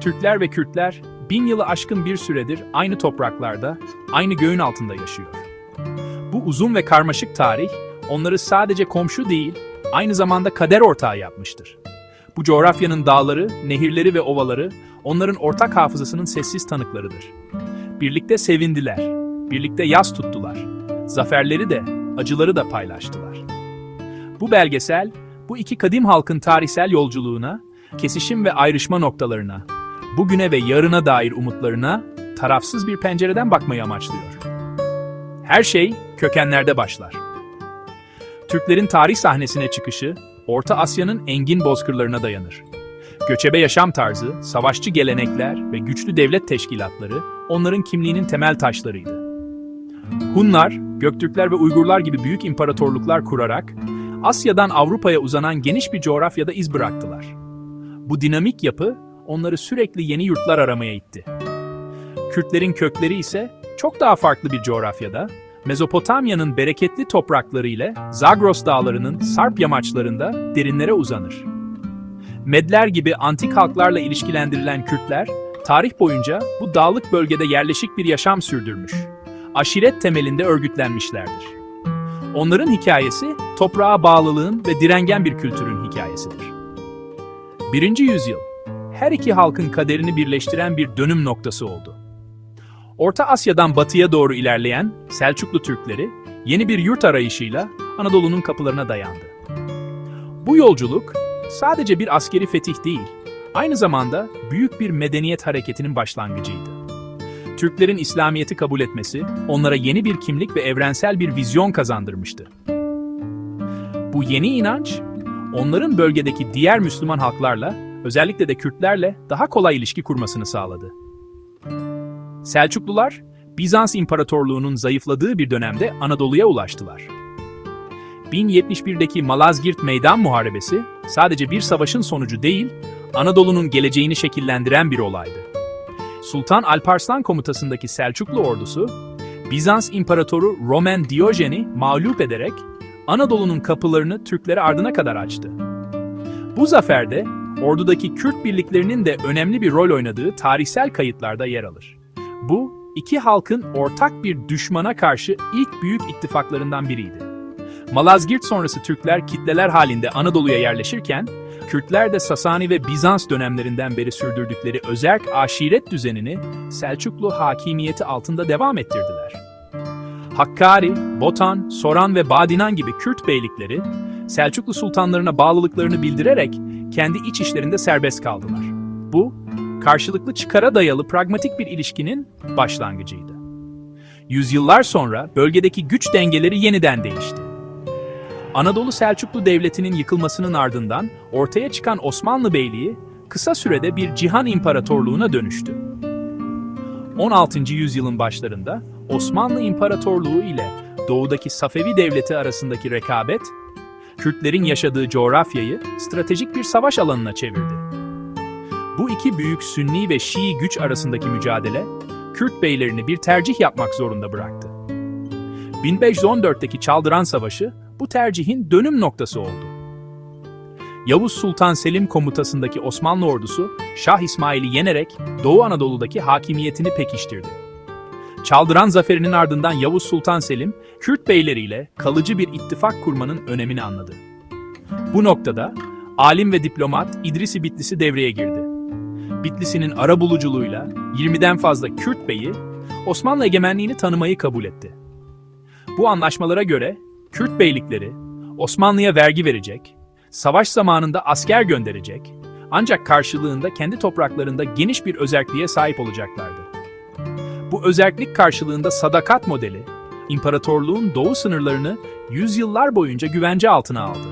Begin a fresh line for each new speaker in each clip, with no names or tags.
Türkler ve Kürtler bin yılı aşkın bir süredir aynı topraklarda, aynı göğün altında yaşıyor. Bu uzun ve karmaşık tarih onları sadece komşu değil, aynı zamanda kader ortağı yapmıştır. Bu coğrafyanın dağları, nehirleri ve ovaları onların ortak hafızasının sessiz tanıklarıdır. Birlikte sevindiler, birlikte yas tuttular. Zaferleri de, acıları da paylaştılar. Bu belgesel, bu iki kadim halkın tarihsel yolculuğuna, kesişim ve ayrışma noktalarına, bugüne ve yarına dair umutlarına tarafsız bir pencereden bakmayı amaçlıyor. Her şey kökenlerde başlar. Türklerin tarih sahnesine çıkışı, Orta Asya'nın engin bozkırlarına dayanır. Göçebe yaşam tarzı, savaşçı gelenekler ve güçlü devlet teşkilatları onların kimliğinin temel taşlarıydı. Hunlar, Göktürkler ve Uygurlar gibi büyük imparatorluklar kurarak Asya'dan Avrupa'ya uzanan geniş bir coğrafyada iz bıraktılar. Bu dinamik yapı onları sürekli yeni yurtlar aramaya itti. Kürtlerin kökleri ise çok daha farklı bir coğrafyada, Mezopotamya'nın bereketli toprakları ile Zagros dağlarının sarp yamaçlarında derinlere uzanır. Medler gibi antik halklarla ilişkilendirilen Kürtler, tarih boyunca bu dağlık bölgede yerleşik bir yaşam sürdürmüş. Aşiret temelinde örgütlenmişlerdir. Onların hikayesi, toprağa bağlılığın ve direngen bir kültürün hikayesidir. 1. yüzyıl, her iki halkın kaderini birleştiren bir dönüm noktası oldu. Orta Asya'dan batıya doğru ilerleyen Selçuklu Türkleri yeni bir yurt arayışıyla Anadolu'nun kapılarına dayandı. Bu yolculuk sadece bir askeri fetih değil, aynı zamanda büyük bir medeniyet hareketinin başlangıcıydı. Türklerin İslamiyet'i kabul etmesi onlara yeni bir kimlik ve evrensel bir vizyon kazandırmıştı. Bu yeni inanç onların bölgedeki diğer Müslüman halklarla, özellikle de Kürtlerle daha kolay ilişki kurmasını sağladı. Selçuklular, Bizans İmparatorluğu'nun zayıfladığı bir dönemde Anadolu'ya ulaştılar. 1071'deki Malazgirt Meydan Muharebesi sadece bir savaşın sonucu değil, Anadolu'nun geleceğini şekillendiren bir olaydı. Sultan Alparslan komutasındaki Selçuklu ordusu, Bizans İmparatoru Roman Diyojen'i mağlup ederek Anadolu'nun kapılarını Türklere ardına kadar açtı. Bu zaferde ordudaki Kürt birliklerinin de önemli bir rol oynadığı tarihsel kayıtlarda yer alır. Bu, iki halkın ortak bir düşmana karşı ilk büyük ittifaklarından biriydi. Malazgirt sonrası Türkler kitleler halinde Anadolu'ya yerleşirken, Kürtler de Sasani ve Bizans dönemlerinden beri sürdürdükleri özerk aşiret düzenini Selçuklu hakimiyeti altında devam ettirdiler. Hakkari, Botan, Soran ve Badinan gibi Kürt beylikleri, Selçuklu sultanlarına bağlılıklarını bildirerek kendi iç işlerinde serbest kaldılar. Bu, karşılıklı çıkara dayalı pragmatik bir ilişkinin başlangıcıydı. Yüzyıllar sonra bölgedeki güç dengeleri yeniden değişti. Anadolu Selçuklu Devleti'nin yıkılmasının ardından ortaya çıkan Osmanlı Beyliği kısa sürede bir cihan imparatorluğuna dönüştü. 16. yüzyılın başlarında Osmanlı İmparatorluğu ile doğudaki Safevi Devleti arasındaki rekabet, Kürtlerin yaşadığı coğrafyayı stratejik bir savaş alanına çevirdi. Bu iki büyük Sünni ve Şii güç arasındaki mücadele, Kürt beylerini bir tercih yapmak zorunda bıraktı. 1514'teki Çaldıran Savaşı bu tercihin dönüm noktası oldu. Yavuz Sultan Selim komutasındaki Osmanlı ordusu Şah İsmail'i yenerek Doğu Anadolu'daki hakimiyetini pekiştirdi. Çaldıran zaferinin ardından Yavuz Sultan Selim, Kürt beyleriyle kalıcı bir ittifak kurmanın önemini anladı. Bu noktada alim ve diplomat İdrisi Bitlisi devreye girdi. Bitlisi'nin ara buluculuğuyla 20'den fazla Kürt beyi Osmanlı egemenliğini tanımayı kabul etti. Bu anlaşmalara göre Kürt beylikleri Osmanlı'ya vergi verecek, savaş zamanında asker gönderecek, ancak karşılığında kendi topraklarında geniş bir özerkliğe sahip olacaklardı. Bu özerklik karşılığında sadakat modeli, imparatorluğun doğu sınırlarını yüzyıllar boyunca güvence altına aldı.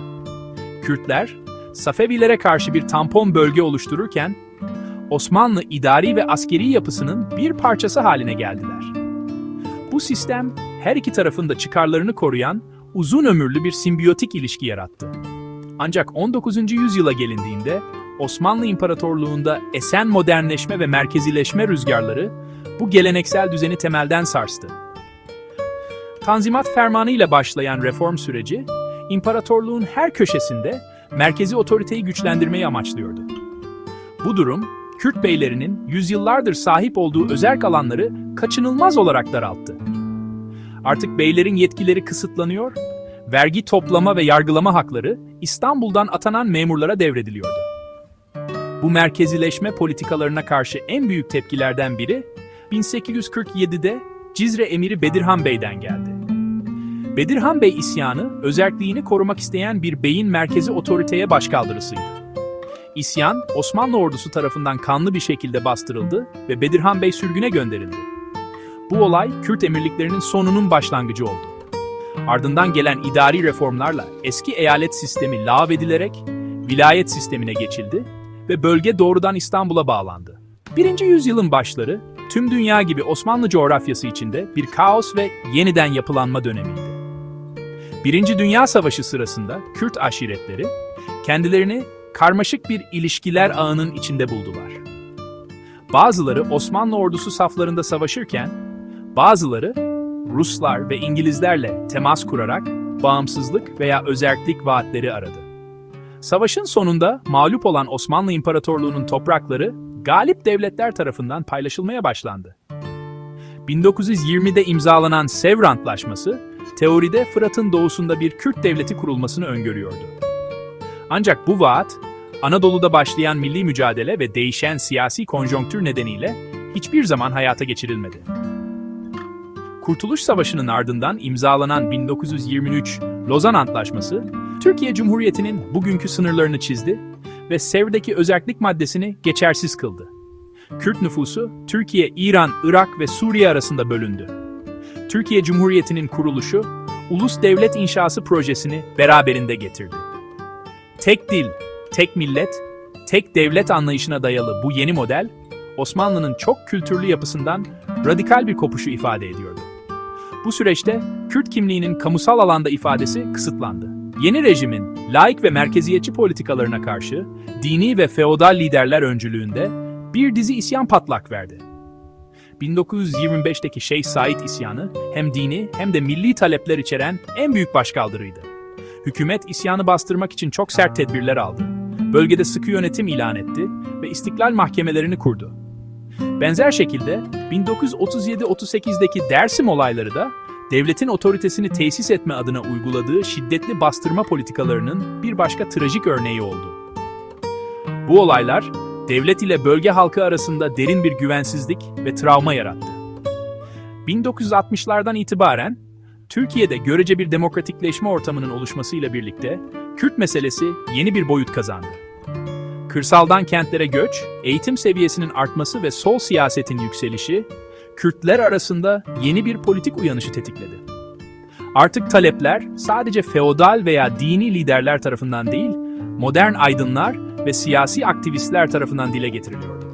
Kürtler, Safevilere karşı bir tampon bölge oluştururken, Osmanlı idari ve askeri yapısının bir parçası haline geldiler. Bu sistem, her iki tarafın da çıkarlarını koruyan uzun ömürlü bir simbiyotik ilişki yarattı. Ancak 19. yüzyıla gelindiğinde Osmanlı İmparatorluğu'nda esen modernleşme ve merkezileşme rüzgarları bu geleneksel düzeni temelden sarstı. Tanzimat Fermanı ile başlayan reform süreci, imparatorluğun her köşesinde merkezi otoriteyi güçlendirmeyi amaçlıyordu. Bu durum, Kürt beylerinin yüzyıllardır sahip olduğu özerk alanları kaçınılmaz olarak daralttı. Artık beylerin yetkileri kısıtlanıyor, vergi toplama ve yargılama hakları İstanbul'dan atanan memurlara devrediliyordu. Bu merkezileşme politikalarına karşı en büyük tepkilerden biri 1847'de Cizre emiri Bedirhan Bey'den geldi. Bedirhan Bey isyanı, özerkliğini korumak isteyen bir beyin merkezi otoriteye başkaldırısıydı. İsyan, Osmanlı ordusu tarafından kanlı bir şekilde bastırıldı ve Bedirhan Bey sürgüne gönderildi. Bu olay Kürt emirliklerinin sonunun başlangıcı oldu. Ardından gelen idari reformlarla eski eyalet sistemi lağvedilerek vilayet sistemine geçildi ve bölge doğrudan İstanbul'a bağlandı. Birinci yüzyılın başları, tüm dünya gibi Osmanlı coğrafyası içinde bir kaos ve yeniden yapılanma dönemiydi. Birinci Dünya Savaşı sırasında Kürt aşiretleri kendilerini karmaşık bir ilişkiler ağının içinde buldular. Bazıları Osmanlı ordusu saflarında savaşırken, bazıları Ruslar ve İngilizlerle temas kurarak bağımsızlık veya özerklik vaatleri aradı. Savaşın sonunda mağlup olan Osmanlı İmparatorluğu'nun toprakları galip devletler tarafından paylaşılmaya başlandı. 1920'de imzalanan Sevr Antlaşması, teoride Fırat'ın doğusunda bir Kürt devleti kurulmasını öngörüyordu. Ancak bu vaat, Anadolu'da başlayan milli mücadele ve değişen siyasi konjonktür nedeniyle hiçbir zaman hayata geçirilmedi. Kurtuluş Savaşı'nın ardından imzalanan 1923 Lozan Antlaşması, Türkiye Cumhuriyeti'nin bugünkü sınırlarını çizdi ve Sevr'deki özellik maddesini geçersiz kıldı. Kürt nüfusu Türkiye, İran, Irak ve Suriye arasında bölündü. Türkiye Cumhuriyeti'nin kuruluşu, ulus devlet inşası projesini beraberinde getirdi. Tek dil, tek millet, tek devlet anlayışına dayalı bu yeni model, Osmanlı'nın çok kültürlü yapısından radikal bir kopuşu ifade ediyordu. Bu süreçte Kürt kimliğinin kamusal alanda ifadesi kısıtlandı. Yeni rejimin laik ve merkeziyetçi politikalarına karşı dini ve feodal liderler öncülüğünde bir dizi isyan patlak verdi. 1925'teki Şeyh Said isyanı hem dini hem de milli talepler içeren en büyük başkaldırıydı. Hükümet isyanı bastırmak için çok sert tedbirler aldı. Bölgede sıkı yönetim ilan etti ve istiklal mahkemelerini kurdu. Benzer şekilde 1937-38'deki Dersim olayları da devletin otoritesini tesis etme adına uyguladığı şiddetli bastırma politikalarının bir başka trajik örneği oldu. Bu olaylar devlet ile bölge halkı arasında derin bir güvensizlik ve travma yarattı. 1960'lardan itibaren Türkiye'de görece bir demokratikleşme ortamının oluşmasıyla birlikte Kürt meselesi yeni bir boyut kazandı. Kırsaldan kentlere göç, eğitim seviyesinin artması ve sol siyasetin yükselişi, Kürtler arasında yeni bir politik uyanışı tetikledi. Artık talepler sadece feodal veya dini liderler tarafından değil, modern aydınlar ve siyasi aktivistler tarafından dile getiriliyordu.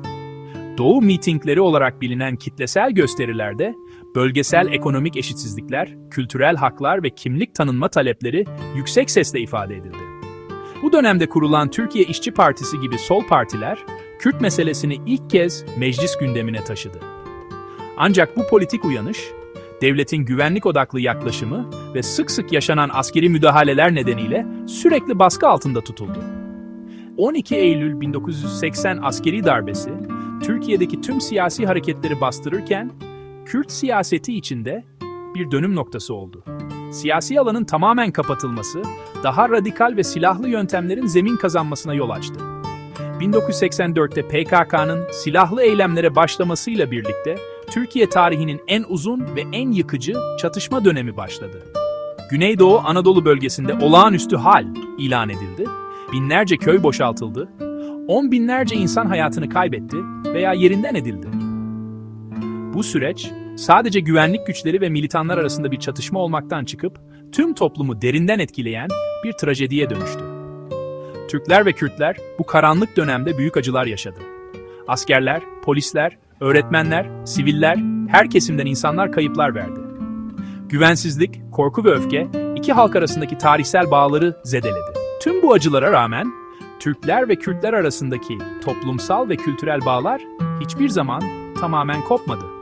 Doğu mitingleri olarak bilinen kitlesel gösterilerde, bölgesel ekonomik eşitsizlikler, kültürel haklar ve kimlik tanınma talepleri yüksek sesle ifade edildi. Bu dönemde kurulan Türkiye İşçi Partisi gibi sol partiler, Kürt meselesini ilk kez meclis gündemine taşıdı. Ancak bu politik uyanış, devletin güvenlik odaklı yaklaşımı ve sık sık yaşanan askeri müdahaleler nedeniyle sürekli baskı altında tutuldu. 12 Eylül 1980 askeri darbesi, Türkiye'deki tüm siyasi hareketleri bastırırken, Kürt siyaseti içinde bir dönüm noktası oldu. Siyasi alanın tamamen kapatılması, daha radikal ve silahlı yöntemlerin zemin kazanmasına yol açtı. 1984'te PKK'nın silahlı eylemlere başlamasıyla birlikte Türkiye tarihinin en uzun ve en yıkıcı çatışma dönemi başladı. Güneydoğu Anadolu bölgesinde olağanüstü hal ilan edildi, binlerce köy boşaltıldı, on binlerce insan hayatını kaybetti veya yerinden edildi. Bu süreç sadece güvenlik güçleri ve militanlar arasında bir çatışma olmaktan çıkıp tüm toplumu derinden etkileyen bir trajediye dönüştü. Türkler ve Kürtler bu karanlık dönemde büyük acılar yaşadı. Askerler, polisler, öğretmenler, siviller, her kesimden insanlar kayıplar verdi. Güvensizlik, korku ve öfke iki halk arasındaki tarihsel bağları zedeledi. Tüm bu acılara rağmen Türkler ve Kürtler arasındaki toplumsal ve kültürel bağlar hiçbir zaman tamamen kopmadı.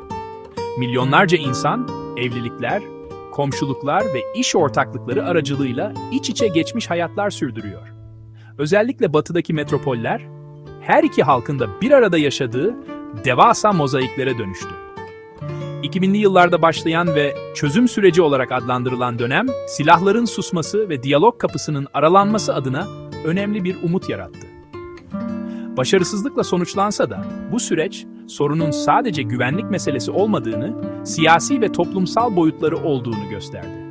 Milyonlarca insan evlilikler, komşuluklar ve iş ortaklıkları aracılığıyla iç içe geçmiş hayatlar sürdürüyor. Özellikle batıdaki metropoller her iki halkın da bir arada yaşadığı devasa mozaiklere dönüştü. 2000'li yıllarda başlayan ve çözüm süreci olarak adlandırılan dönem, silahların susması ve diyalog kapısının aralanması adına önemli bir umut yarattı. Başarısızlıkla sonuçlansa da bu süreç sorunun sadece güvenlik meselesi olmadığını, siyasi ve toplumsal boyutları olduğunu gösterdi.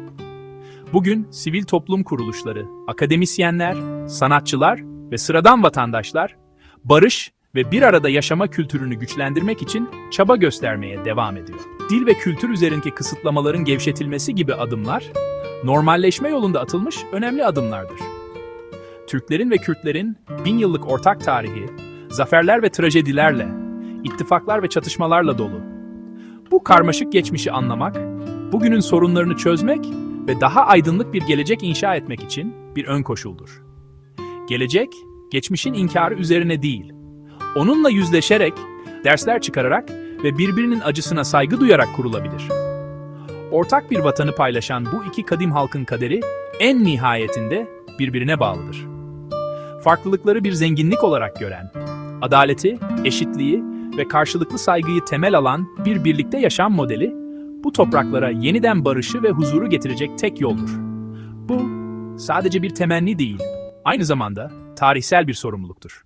Bugün sivil toplum kuruluşları, akademisyenler, sanatçılar ve sıradan vatandaşlar barış ve bir arada yaşama kültürünü güçlendirmek için çaba göstermeye devam ediyor. Dil ve kültür üzerindeki kısıtlamaların gevşetilmesi gibi adımlar, normalleşme yolunda atılmış önemli adımlardır. Türklerin ve Kürtlerin bin yıllık ortak tarihi, zaferler ve trajedilerle, ittifaklar ve çatışmalarla dolu. Bu karmaşık geçmişi anlamak, bugünün sorunlarını çözmek ve daha aydınlık bir gelecek inşa etmek için bir ön koşuldur. Gelecek, geçmişin inkarı üzerine değil, onunla yüzleşerek, dersler çıkararak ve birbirinin acısına saygı duyarak kurulabilir. Ortak bir vatanı paylaşan bu iki kadim halkın kaderi en nihayetinde birbirine bağlıdır. Farklılıkları bir zenginlik olarak gören, adaleti, eşitliği ve karşılıklı saygıyı temel alan bir birlikte yaşam modeli, bu topraklara yeniden barışı ve huzuru getirecek tek yoldur. Bu sadece bir temenni değil, aynı zamanda tarihsel bir sorumluluktur.